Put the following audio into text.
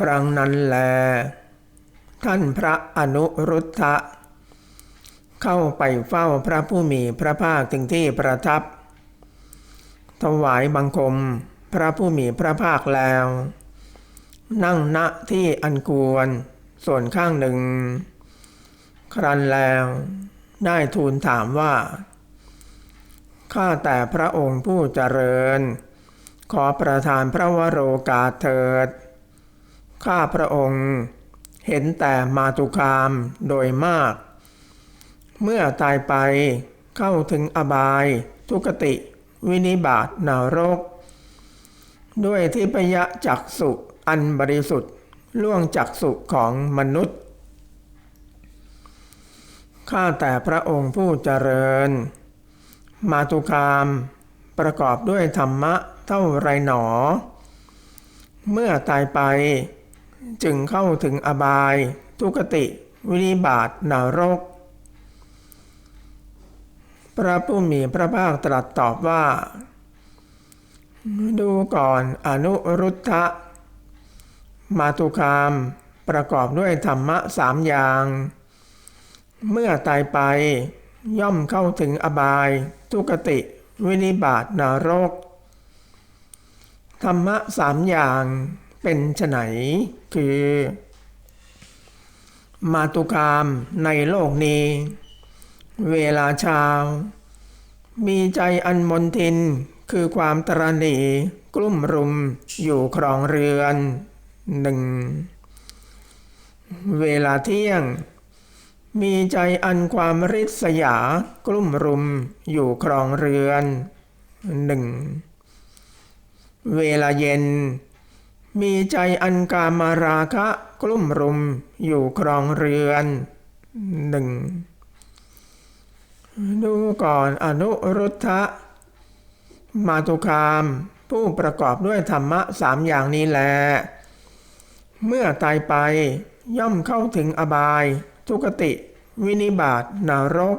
ครั้งนั้นแล ท่านพระอนุรุทธะ เข้าไปเฝ้าพระผู้มีพระภาคถึงที่ประทับ ถวายบังคมพระผู้มีพระภาคแล้ว นั่งณที่อันควรส่วนข้างหนึ่ง ครันแล้ว ได้ทูลถามว่า ข้าแต่พระองค์ผู้เจริญ ขอประทานพระวโรกาสเถิด ข้าพระองค์ เห็นแต่มาตุคามโดยมาก เมื่อตายไปเข้าถึงอบายทุกติ วินิบาตนารก ด้วยทิพยจักสุอันบริสุทธิ์ล่วงจักสุของมนุษย์ ข้าแต่พระองค์ผู้เจริญ มาตุคามประกอบด้วยธรรมะเท่าไรหนอ เมื่อตายไป จึงเข้าถึงอบาย ทุกติ วินิบาตนารก พระผู้มีพระภาคตรัสตอบว่า ดูก่อนอนุรุทธะ มาตุคาม ประกอบด้วยธรรมะสามอย่าง เมื่อตายไปย่อมเข้าถึงอบาย ทุกติ วินิบาตนารก ธรรมะสามอย่าง เป็นไนคือ มาตุคามในโลกนี้ เวลาเช้า มีใจอันมนทินคือความตรณีกลุ่มรุมอยู่ครองเรือนหนึ่งเวลาเที่ยง มีใจอันความริษยากลุ่มรุมอยู่ครองเรือนหนึ่งเวลาเย็น มีใจอันกามาราคะกลุ่มรุมอยู่ครองเรือนหนึ่งดูก่อนอนุรุทธะมาตุคาม ผู้ประกอบด้วยธรรมะสามอย่างนี้แล เมื่อตายไปย่อมเข้าถึงอบาย ทุกติ วินิบาตนารก